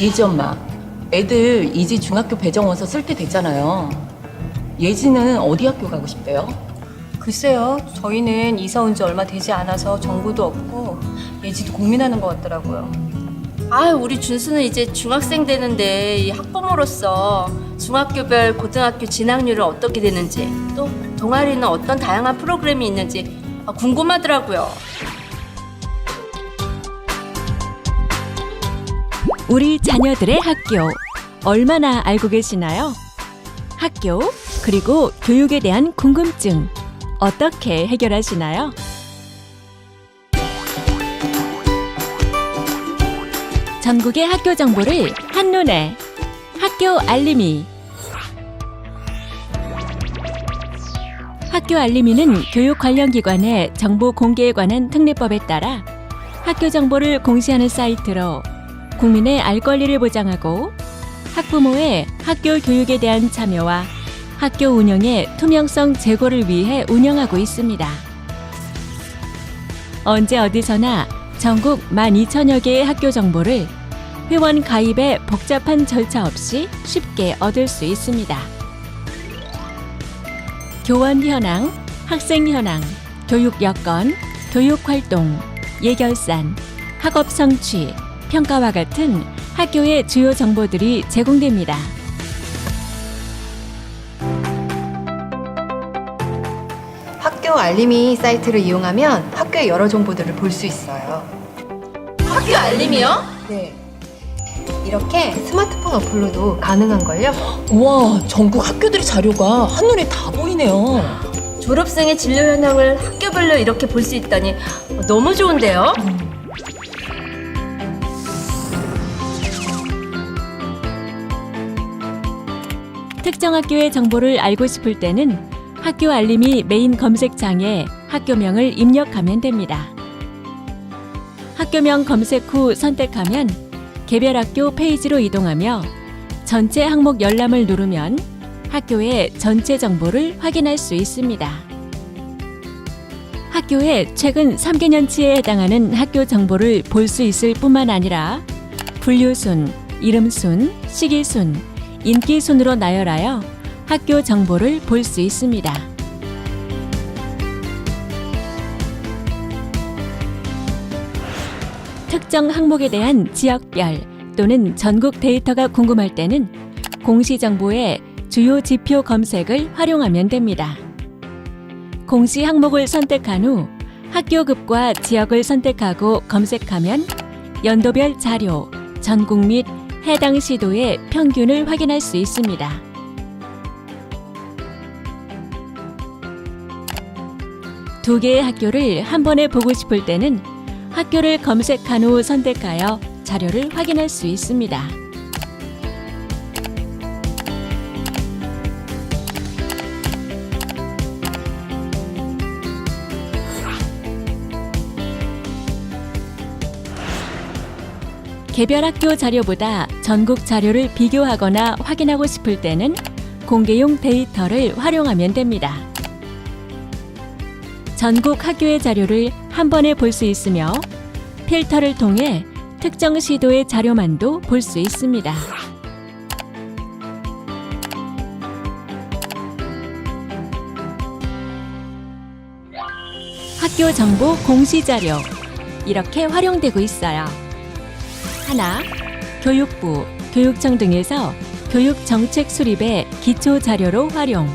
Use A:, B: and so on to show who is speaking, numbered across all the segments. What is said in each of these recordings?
A: 예지 엄마, 애들 이제 중학교 배정 와서 쓸 때 됐잖아요. 예지는 어디 학교 가고 싶대요?
B: 글쎄요, 저희는 이사 온 지 얼마 되지 않아서 정보도 없고 예지도 고민하는 것 같더라고요.
C: 아, 우리 준수는 이제 중학생 되는데 이 학부모로서 중학교별 고등학교 진학률은 어떻게 되는지 또 동아리는 어떤 다양한 프로그램이 있는지 아, 궁금하더라고요.
D: 우리 자녀들의 학교 얼마나 알고 계시나요? 학교 그리고 교육에 대한 궁금증 어떻게 해결하시나요? 전국의 학교 정보를 한눈에 학교 알림이 학교 알림이는 교육 관련 기관의 정보 공개에 관한 특례법에 따라 학교 정보를 공시하는 사이트로 국민의 알 권리를 보장하고 학부모의 학교 교육에 대한 참여와 학교 운영의 투명성 제고를 위해 운영하고 있습니다. 언제 어디서나 전국 12,000여 개의 학교 정보를 회원 가입의 복잡한 절차 없이 쉽게 얻을 수 있습니다. 교원 현황, 학생 현황, 교육 여건, 교육 활동, 예결산, 학업 성취, 평가와 같은 학교의 주요 정보들이 제공됩니다.
E: 학교 알림이 사이트를 이용하면 학교의 여러 정보들을 볼 수 있어요.
C: 학교 알림이요?
E: 네. 이렇게 스마트폰 어플로도 가능한 걸요.
A: 우와, 전국 학교들의 자료가 한눈에 다 보이네요.
C: 졸업생의 진로 현황을 학교별로 이렇게 볼 수 있다니 너무 좋은데요?
D: 특정 학교의 정보를 알고 싶을 때는 학교 알림이 메인 검색창에 학교명을 입력하면 됩니다. 학교명 검색 후 선택하면 개별 학교 페이지로 이동하며 전체 항목 열람을 누르면 학교의 전체 정보를 확인할 수 있습니다. 학교의 최근 3개년치에 해당하는 학교 정보를 볼 수 있을 뿐만 아니라 분류순, 이름순, 시기순, 인기 순으로 나열하여 학교 정보를 볼 수 있습니다. 특정 항목에 대한 지역별 또는 전국 데이터가 궁금할 때는 공시 정보의 주요 지표 검색을 활용하면 됩니다. 공시 항목을 선택한 후 학교급과 지역을 선택하고 검색하면 연도별 자료, 전국 및 해당 시도의 평균을 확인할 수 있습니다. 두 개의 학교를 한 번에 보고 싶을 때는 학교를 검색한 후 선택하여 자료를 확인할 수 있습니다. 개별 학교 자료보다 전국 자료를 비교하거나 확인하고 싶을 때는 공개용 데이터를 활용하면 됩니다. 전국 학교의 자료를 한 번에 볼 수 있으며 필터를 통해 특정 시도의 자료만도 볼 수 있습니다. 학교 정보 공시 자료 이렇게 활용되고 있어요. 하나, 교육부, 교육청 등에서 교육 정책 수립의 기초 자료로 활용.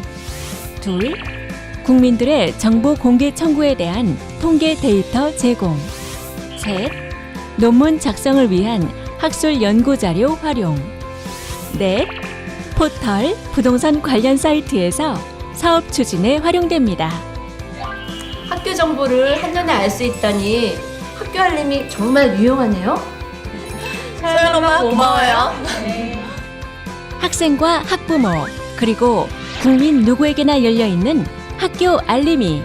D: 둘, 국민들의 정보 공개 청구에 대한 통계 데이터 제공. 셋, 논문 작성을 위한 학술 연구 자료 활용. 넷, 포털, 부동산 관련 사이트에서 사업 추진에 활용됩니다.
C: 학교 정보를 한눈에 알 수 있다니 학교 알림이 정말 유용하네요.
A: 서연 엄마 고마워요.
D: 학생과 학부모 그리고 국민 누구에게나 열려 있는 학교 알림이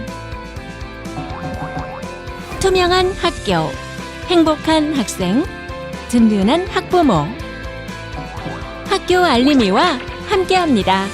D: 투명한 학교 행복한 학생 든든한 학부모 학교 알림이와 함께합니다.